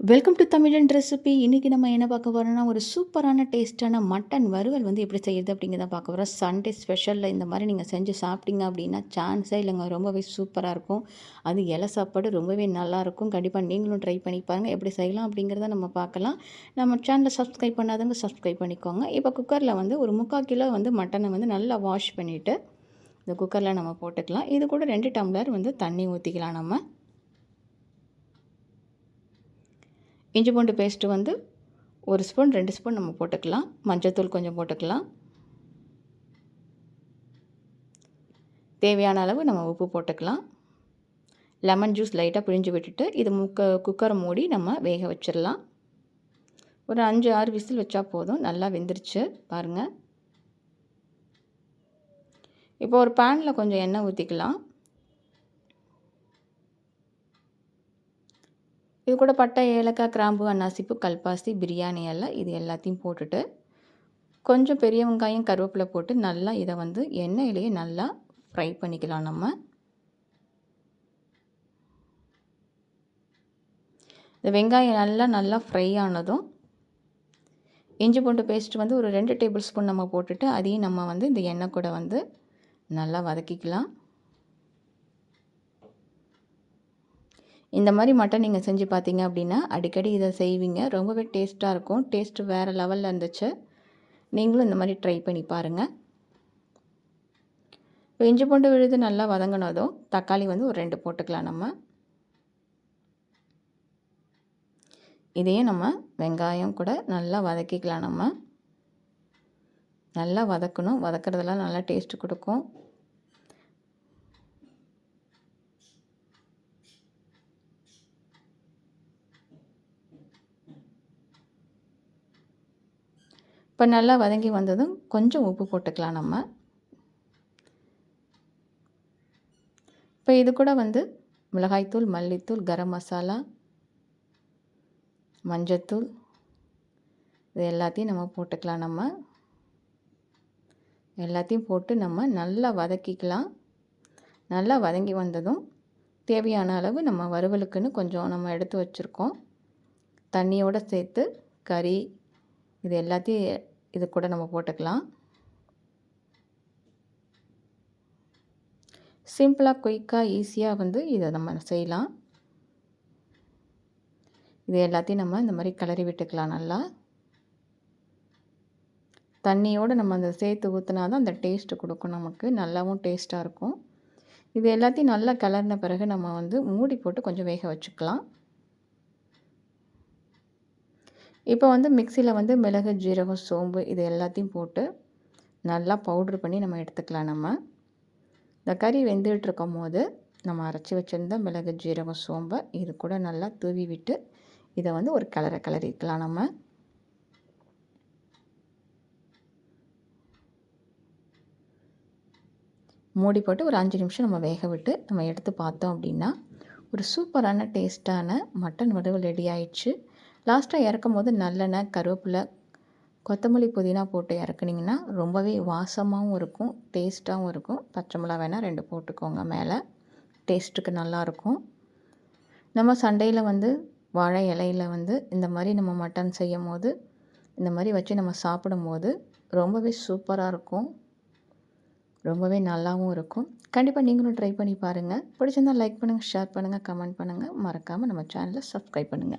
Welcome to தமிழன் recipe இன்றைக்கி நம்ம என்ன பார்க்க போகிறோம்னா ஒரு சூப்பரான டேஸ்ட்டான மட்டன் வறுவல் வந்து எப்படி செய்யுது அப்படிங்கிறத பார்க்க போகிறோம் சண்டே ஸ்பெஷலில் இந்த மாதிரி நீங்கள் செஞ்சு சாப்பிட்டீங்க அப்படின்னா சான்ஸே இல்லைங்க. ரொம்பவே சூப்பராக இருக்கும். அது இலை சாப்பாடு ரொம்பவே நல்லாயிருக்கும் கண்டிப்பாக நீங்களும் ட்ரை பண்ணி பாருங்கள் எப்படி செய்யலாம் அப்படிங்கிறத நம்ம பார்க்கலாம். நம்ம சேனலை சப்ஸ்கிரைப் பண்ணாதவங்க சப்ஸ்கிரைப் பண்ணிக்கோங்க. இப்போ குக்கரில் வந்து ஒரு முக்கால் கிலோ வந்து மட்டனை வந்து நல்லா வாஷ் பண்ணிவிட்டு இந்த குக்கரில் நம்ம போட்டுக்கலாம். இது கூட ரெண்டு டம்ளர் வந்து தண்ணி ஊற்றிக்கலாம் நம்ம. இஞ்சி பூண்டு பேஸ்ட்டு வந்து ஒரு ஸ்பூன் ரெண்டு ஸ்பூன் நம்ம போட்டுக்கலாம். மஞ்சத்தூள் கொஞ்சம் போட்டுக்கலாம். தேவையான அளவு நம்ம உப்பு போட்டுக்கலாம். லெமன் ஜூஸ் லைட்டாக பிழிஞ்சு விட்டுட்டு இது முக்க குக்கரை மூடி நம்ம வேக வச்சிடலாம். ஒரு அஞ்சு ஆறு விசில் வச்சா போதும். நல்லா வெந்துருச்சு பாருங்கள் இப்போ ஒரு பேனில் கொஞ்சம் எண்ணெய் ஊற்றிக்கலாம் இது கூட பட்டை ஏலக்காய் கிராம்பு அன்னாசிப்பு கல்பாசி பிரியாணி எல்லாம் இது எல்லாத்தையும் போட்டுட்டு கொஞ்சம் பெரிய வெங்காயம் கருவேப்பிலை போட்டு நல்லா இதை வந்து எண்ணெயிலேயே நல்லா ஃப்ரை பண்ணிக்கலாம் நம்ம. இந்த வெங்காயம் நல்லா நல்லா ஃப்ரை ஆனதும் இஞ்சி பூண்டு பேஸ்ட் வந்து ஒரு ரெண்டு டேபிள் ஸ்பூன் நம்ம போட்டுட்டு அதையும் நம்ம வந்து இந்த எண்ணெய் கூட வந்து நல்லா வதக்கிக்கலாம். இந்த மாதிரி மட்டன் நீங்கள் செஞ்சு பார்த்தீங்க அப்படின்னா அடிக்கடி இதை செய்வீங்க. ரொம்பவே டேஸ்ட்டாக இருக்கும். டேஸ்ட்டு வேறு லெவலில் இருந்துச்சு. நீங்களும் இந்த மாதிரி ட்ரை பண்ணி பாருங்கள் இப்போ இஞ்சி பூண்டு விழுது நல்லா வதங்கினதும் தக்காளி வந்து ஒரு ரெண்டு போட்டுக்கலாம் நம்ம. இதையே நம்ம வெங்காயம் கூட நல்லா வதக்கிக்கலாம் நம்ம. நல்லா வதக்கணும். வதக்கிறதெல்லாம் நல்லா டேஸ்ட்டு கொடுக்கும். இப்போ நல்லா வதங்கி வந்ததும் கொஞ்சம் உப்பு போட்டுக்கலாம் நம்ம. இப்போ இது கூட வந்து மிளகாய்த்தூள் மல்லித்தூள் கரம் மசாலா மஞ்சத்தூள் இது எல்லாத்தையும் நம்ம போட்டுக்கலாம் நம்ம. எல்லாத்தையும் போட்டு நம்ம நல்லா வதக்கிக்கலாம். நல்லா வதங்கி வந்ததும் தேவையான அளவு நம்ம வறுவலுக்குன்னு கொஞ்சம் நம்ம எடுத்து வச்சுருக்கோம். தண்ணியோடு சேர்த்து கறி இது எல்லாத்தையும் இது கூட நம்ம போட்டுக்கலாம். சிம்பிளாக குயிக்காக ஈஸியாக வந்து இதை நம்ம செய்யலாம். இது எல்லாத்தையும் நம்ம இந்த மாதிரி கிளறி விட்டுக்கலாம் நல்லா. தண்ணியோடு நம்ம அந்த சேர்த்து ஊற்றினா தான் அந்த டேஸ்ட்டு கொடுக்கும் நமக்கு. நல்லாவும் டேஸ்ட்டாக இருக்கும். இது எல்லாத்தையும் நல்லா கலர்ன பிறகு நம்ம வந்து மூடி போட்டு கொஞ்சம் வேக வச்சுக்கலாம். இப்போ வந்து மிக்சியில் வந்து மிளகு ஜீரகம் சோம்பு இது எல்லாத்தையும் போட்டு நல்லா பவுட்ரு பண்ணி நம்ம எடுத்துக்கலாம் நம்ம. இந்த கறி வெந்துகிட்டு இருக்கும் போது நம்ம அரைச்சி வச்சுருந்த மிளகு ஜீரகம் சோம்பை இது கூட நல்லா தூவி விட்டு இதை வந்து ஒரு கலரை கலரிக்கலாம் நம்ம. மூடி போட்டு ஒரு அஞ்சு நிமிஷம் நம்ம வேக விட்டு நம்ம எடுத்து பார்த்தோம் அப்படின்னா ஒரு சூப்பரான டேஸ்ட்டான மட்டன் வடவு ரெடி ஆயிடுச்சு. லாஸ்ட்டாக இறக்கும் போது நல்லெண்ணெய் கருவேப்பிலை கொத்தமல்லி புதினா போட்டு இறக்குனிங்கன்னா ரொம்பவே வாசமாகவும் இருக்கும் டேஸ்ட்டாகவும் இருக்கும். பச்சை மிளகா வேணால் ரெண்டு போட்டுக்கோங்க மேலே. டேஸ்ட்டுக்கு நல்லாயிருக்கும். நம்ம சண்டையில் வந்து வாழை இலையில் வந்து இந்த மாதிரி நம்ம மட்டன் செய்யும் போது இந்த மாதிரி வச்சு நம்ம சாப்பிடும்போது ரொம்பவே சூப்பராக இருக்கும். ரொம்பவே நல்லாவும் இருக்கும். கண்டிப்பாக நீங்களும் ட்ரை பண்ணி பாருங்கள் பிடிச்சிருந்தால் லைக் பண்ணுங்கள் ஷேர் பண்ணுங்கள் கமெண்ட் பண்ணுங்கள் மறக்காமல் நம்ம சேனலை சப்ஸ்கிரைப் பண்ணுங்கள்